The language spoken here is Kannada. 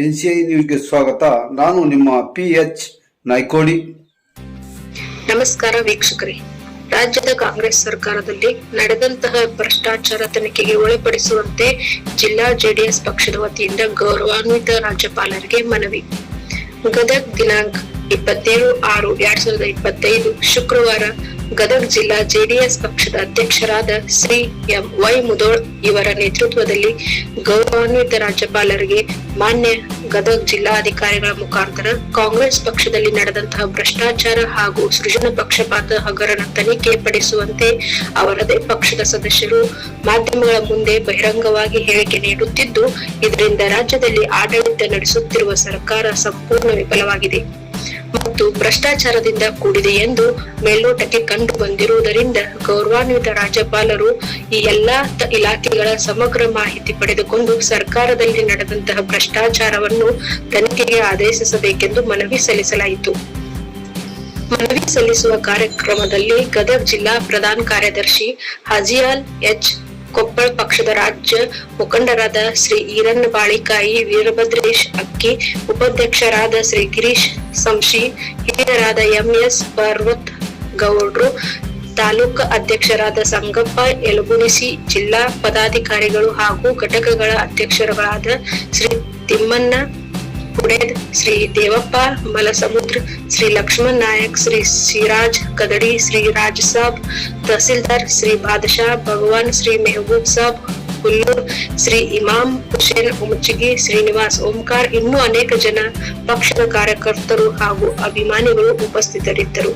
ಎನ್ಸಿಐ ನ್ಯೂಸ್ಗೆ ಸ್ವಾಗತ. ನಾನು ನಿಮ್ಮ ಪಿ ಎಚ್ ನಾಯ್ಕೋಡಿ ನಮಸ್ಕಾರ ವೀಕ್ಷಕರೇ. ರಾಜ್ಯದ ಕಾಂಗ್ರೆಸ್ ಸರ್ಕಾರದಲ್ಲಿ ನಡೆದಂತಹ ಭ್ರಷ್ಟಾಚಾರ ತನಿಖೆಗೆ ಒಳಪಡಿಸುವಂತೆ ಜಿಲ್ಲಾ ಜೆಡಿಎಸ್ ಪಕ್ಷದ ವತಿಯಿಂದ ಗೌರವಾನ್ವಿತ ರಾಜ್ಯಪಾಲರಿಗೆ ಮನವಿ. ಗದಗ್ ದಿನಾಂಕ ಇಪ್ಪತ್ತೇಳು ಆರು ಎರಡ್ ಸಾವಿರದ ಇಪ್ಪತ್ತೈದು ಶುಕ್ರವಾರ ಗದಗ್ ಜಿಲ್ಲಾ ಜೆಡಿಎಸ್ ಪಕ್ಷದ ಅಧ್ಯಕ್ಷರಾದ ಶ್ರೀ ಎಂ ವೈ ಮುದೋಳ್ ಇವರ ನೇತೃತ್ವದಲ್ಲಿ ಗೌರವಾನ್ವಿತ ರಾಜ್ಯಪಾಲರಿಗೆ ಮಾನ್ಯ ಗದಗ್ ಜಿಲ್ಲಾಧಿಕಾರಿಗಳ ಮುಖಾಂತರ ಕಾಂಗ್ರೆಸ್ ಪಕ್ಷದಲ್ಲಿ ನಡೆದಂತಹ ಭ್ರಷ್ಟಾಚಾರ ಹಾಗೂ ಸೃಜನ ಪಕ್ಷಪಾತ ಹಗರಣ ತನಿಖೆ ಪಡಿಸುವಂತೆ ಅವರದೇ ಪಕ್ಷದ ಸದಸ್ಯರು ಮಾಧ್ಯಮಗಳ ಮುಂದೆ ಬಹಿರಂಗವಾಗಿ ಹೇಳಿಕೆ ನೀಡುತ್ತಿದ್ದು, ಇದರಿಂದ ರಾಜ್ಯದಲ್ಲಿ ಆಡಳಿತ ನಡೆಸುತ್ತಿರುವ ಸರ್ಕಾರ ಸಂಪೂರ್ಣ ವಿಫಲವಾಗಿದೆ. ಮತ್ತು ಭ್ರಷ್ಟಾಚಾರದಿಂದ ಕೂಡಿದೆ ಎಂದು ಮೇಲ್ನೋಟಕ್ಕೆ ಕಂಡು ಬಂದಿರುವುದರಿಂದ ಗೌರವಾನ್ವಿತ ರಾಜ್ಯಪಾಲರು ಈ ಎಲ್ಲಾ ಇಲಾಖೆಗಳ ಸಮಗ್ರ ಮಾಹಿತಿ ಪಡೆದುಕೊಂಡು ಸರ್ಕಾರದಲ್ಲಿ ನಡೆದಂತಹ ಭ್ರಷ್ಟಾಚಾರವನ್ನು ತನಿಖೆಗೆ ಆದೇಶಿಸಬೇಕೆಂದು ಮನವಿ ಸಲ್ಲಿಸಲಾಯಿತು. ಮನವಿ ಸಲ್ಲಿಸುವ ಕಾರ್ಯಕ್ರಮದಲ್ಲಿ ಗದಗ್ ಜಿಲ್ಲಾ ಪ್ರಧಾನ ಕಾರ್ಯದರ್ಶಿ ಹಾಜಿಯಾಲ್ ಎಚ್. ಕೊಪ್ಪಳ ಪಕ್ಷದ ರಾಜ್ಯ ಮುಖಂಡರಾದ ಶ್ರೀ ಈರಣ್ಣ ಬಾಳಿಕಾಯಿ, ವೀರಭದ್ರೇಶ್ ಅಕ್ಕಿ, ಉಪಾಧ್ಯಕ್ಷರಾದ ಶ್ರೀ ಗಿರೀಶ್ ಸಂಶಿ, ಹಿರಿಯರಾದ ಎಂಎಸ್ ಪರ್ವತ್ ಗೌಡ್ರು, ತಾಲೂಕು ಅಧ್ಯಕ್ಷರಾದ ಸಂಗಪ್ಪ ಯಲಗುಣಿಸಿ ಜಿಲ್ಲಾ ಪದಾಧಿಕಾರಿಗಳು ಹಾಗೂ ಘಟಕಗಳ ಅಧ್ಯಕ್ಷರುಗಳಾದ ಶ್ರೀ ತಿಮ್ಮಣ್ಣ ಪುಡೇದ್, ಶ್ರೀ ದೇವಪ್ಪ, ಮಲಸಮುದ್ರ, ಶ್ರೀ ಲಕ್ಷ್ಮಣ್ ನಾಯಕ್, ಶ್ರೀ ಸಿರಾಜ್ ಕದಡಿ, ಶ್ರೀ ರಾಜ್ ಸಾಬ್, ತಹಸೀಲ್ದಾರ್ ಶ್ರೀ ಬಾದಶಾ, ಭಗವಾನ್ ಶ್ರೀ ಮೆಹಬೂಬ್ ಸಾಬ್, ಹುಲ್ಲೂರ್, ಶ್ರೀ ಇಮಾಮ್ ಹುಸೇನ್ ಉಮಚಿಗಿ ಶ್ರೀನಿವಾಸ್ ಓಂಕಾರ್, ಇನ್ನೂ ಅನೇಕ ಜನ ಪಕ್ಷದ ಕಾರ್ಯಕರ್ತರು ಹಾಗೂ ಅಭಿಮಾನಿಗಳು ಉಪಸ್ಥಿತರಿದ್ದರು.